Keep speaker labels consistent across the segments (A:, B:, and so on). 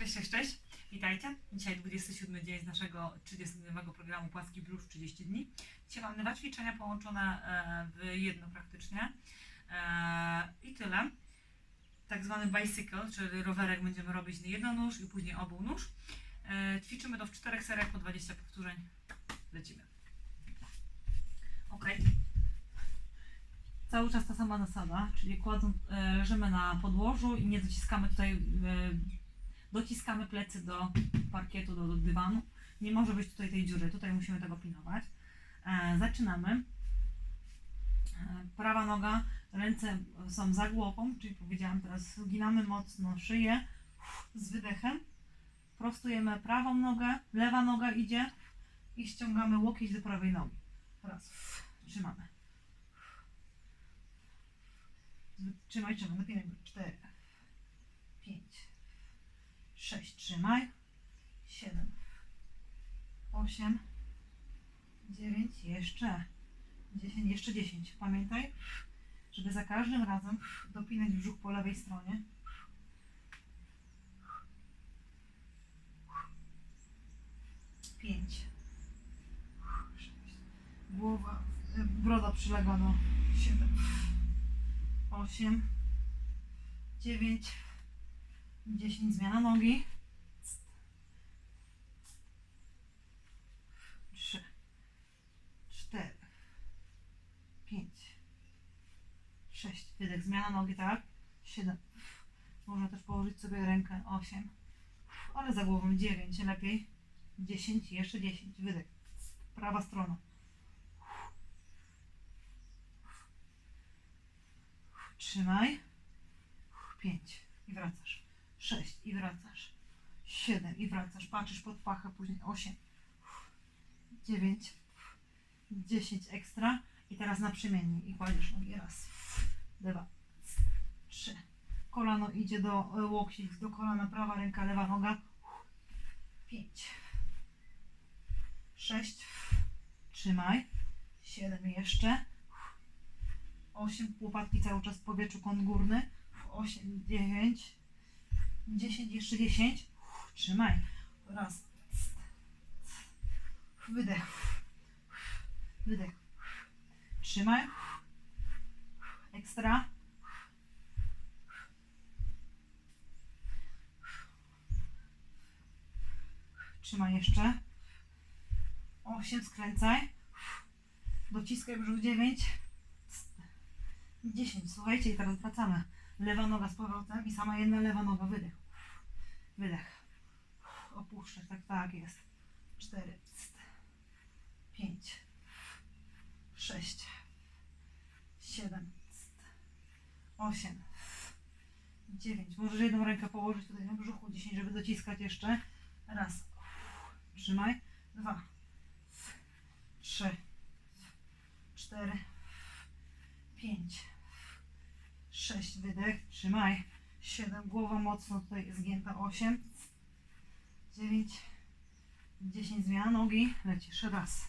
A: Cześć, cześć, cześć. Witajcie. Dzisiaj 27 dzień z naszego 30-dniowego programu Płaski Brzuch 30 dni. Dzisiaj mamy dwa ćwiczenia połączone e, w jedno praktycznie. E, I tyle. Tak zwany bicycle, czyli rowerek będziemy robić na jednonóż i później obółnóż. E, Ćwiczymy to w czterech seriach po 20 powtórzeń. Lecimy. Ok. Cały czas ta sama zasada, czyli kładąc, leżymy na podłożu i nie dociskamy tutaj, dociskamy plecy do parkietu, do, do dywanu. Nie może być tutaj tej dziury, tutaj musimy tego pilnować. E, zaczynamy. E, prawa noga, ręce są za głową, czyli powiedziałam teraz, uginamy mocno szyję z wydechem. Prostujemy prawą nogę, lewa noga idzie i ściągamy łokieć do prawej nogi. Raz, trzymamy. Trzymaj, trzymaj, napinaj. Cztery, 6 trzymaj, 7, 8, 9, jeszcze 10, jeszcze 10. Pamiętaj, żeby za każdym razem dopinać brzuch po lewej stronie. Pięć. Sześć. Głowa, e, broda przylega do siedem. Osiem. Dziewięć. 10, zmiana nogi. 3, 4, 5, 6, wydech, zmiana nogi, tak? 7. Można też położyć sobie rękę 8, ale za głową 9, lepiej 10, jeszcze 10, wydech. Prawa strona. Trzymaj. Pięć i wracasz. Sześć i wracasz. Siedem i wracasz. Patrzysz pod pachę, później osiem. Dziewięć. Dziesięć ekstra. I teraz na przemiennik. I kładziesz nogi. Raz, dwa, trzy. Kolano idzie do e, łokci, do kolana, prawa ręka, lewa noga. Pięć. Sześć. Trzymaj. Siedem jeszcze. 8, łopatki cały czas w powietrzu, kąt górny, 8, 9, 10, jeszcze 10, trzymaj, raz, wydech, wydech, trzymaj, ekstra, trzymaj jeszcze, 8, skręcaj, dociskaj brzuch 9, 10. Słuchajcie, i teraz wracamy. Lewa noga z powrotem i sama jedna lewa noga. Wydech. Wydech. Opuszczać. Tak, tak jest. 4. 5. 6. 7. 8. 9. Możesz jedną rękę położyć tutaj na brzuchu. 10, żeby dociskać jeszcze. Raz. Trzymaj. Dwa. Trzy. Cztery. 5, 6, wydech, trzymaj, 7, głowa mocno tutaj zgięta, 8, 9, 10, zmiana. Nogi, lecisz, raz,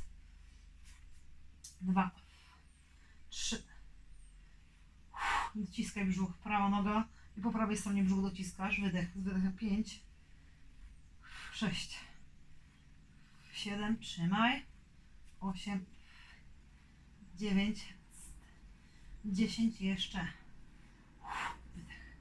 A: dwa, trzy, dociskaj brzuch, prawa noga. I po prawej stronie brzuch dociskasz, wydech, z wydechem. 5, 6, 7, trzymaj, 8, 9, 10 jeszcze. Wydech.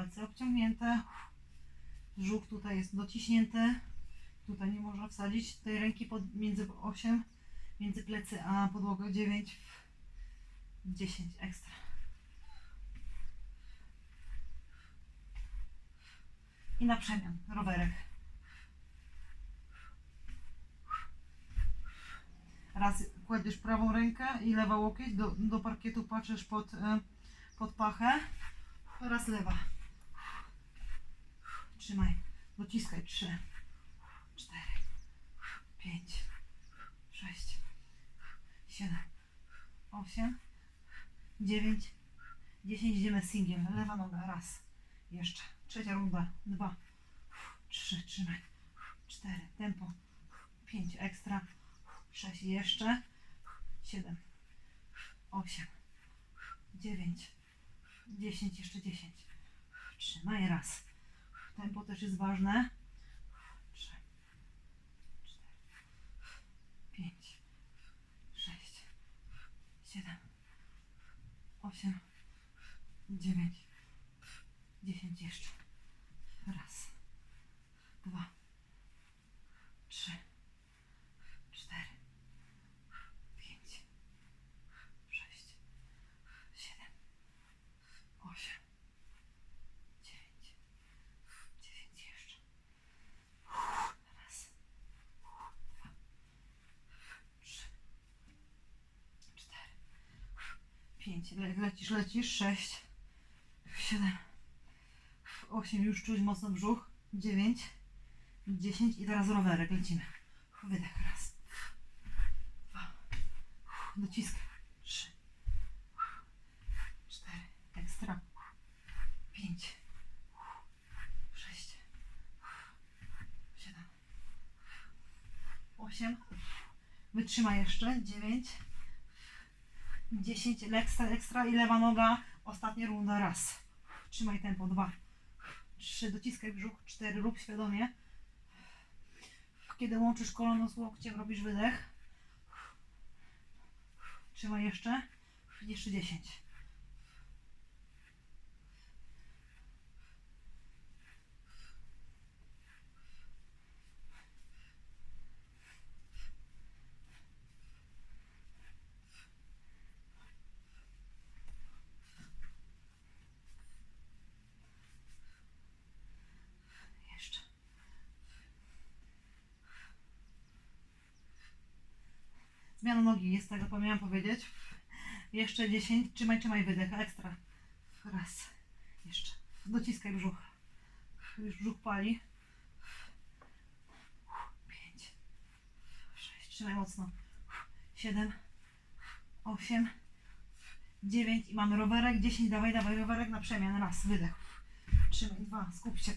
A: Palce obciągnięte. Brzuch tutaj jest dociśnięty. Tutaj nie można wsadzić tej ręki pod, między 8, między plecy a podłogę 9, 10 ekstra. I na przemian, rowerek. Raz kładziesz prawą rękę i lewa łokieć, do, do parkietu patrzysz pod, e, pod pachę. Raz lewa. Trzymaj. Dociskaj. Trzy, cztery, pięć, sześć, siedem, osiem, dziewięć, dziesięć. Idziemy singiel. Lewa noga. Raz. Jeszcze. Trzecia runda. Dwa, trzy. Trzymaj. Cztery. Tempo. Pięć. Ekstra. 6 jeszcze, 7, osiem, dziewięć, dziesięć, jeszcze dziesięć. Trzymaj raz. Tempo też jest ważne. Trzy, cztery, pięć, sześć, siedem, osiem, dziewięć, dziesięć jeszcze. Raz, dwa, trzy, cztery, pięć, sześć, siedem, osiem, dziewięć, dziewięć jeszcze. Raz, dwa, trzy, cztery, lecisz, lecisz. Sześć, siedem, osiem. Już czuć mocno brzuch. Dziewięć, dziesięć i teraz rowerek lecimy. Wydech raz, dwa, dociskaj. Trzy, cztery, ekstra. Pięć, sześć, siedem, osiem. Wytrzymaj jeszcze. Dziewięć, 10 ekstra, ekstra i lewa noga, ostatnia runda, raz. Trzymaj tempo, dwa. Trzy, dociskaj brzuch, cztery, rób świadomie. Kiedy łączysz kolano z łokciem, robisz wydech. Trzymaj jeszcze. Jeszcze 10. Zmiana nogi jest, tak zapomniałam powiedzieć. Jeszcze 10. Trzymaj, trzymaj wydech. Ekstra. Raz. Jeszcze. Dociskaj brzuch. Już brzuch pali. Pięć. Sześć. Trzymaj mocno. Siedem. Osiem. Dziewięć. I mamy rowerek. Dziesięć. Dawaj, dawaj rowerek na przemian. Raz. Wydech. Trzymaj. Dwa. Skup się.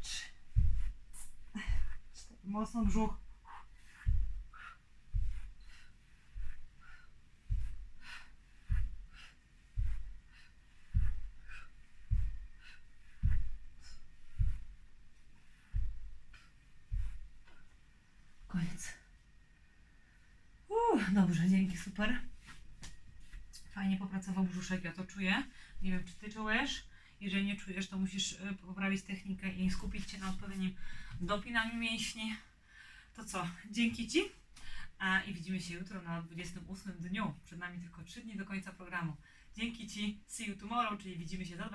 A: Trzy. Cztery. Mocno brzuch. Dobrze, dzięki, super. Fajnie popracował brzuszek, ja to czuję. Nie wiem, czy ty czujesz. Jeżeli nie czujesz, to musisz y, poprawić technikę i skupić się na odpowiednim dopinaniu mięśni. To co, dzięki Ci i widzimy się jutro na 28 dniu. Przed nami tylko 3 dni do końca programu. Dzięki Ci, see you tomorrow, czyli widzimy się za 20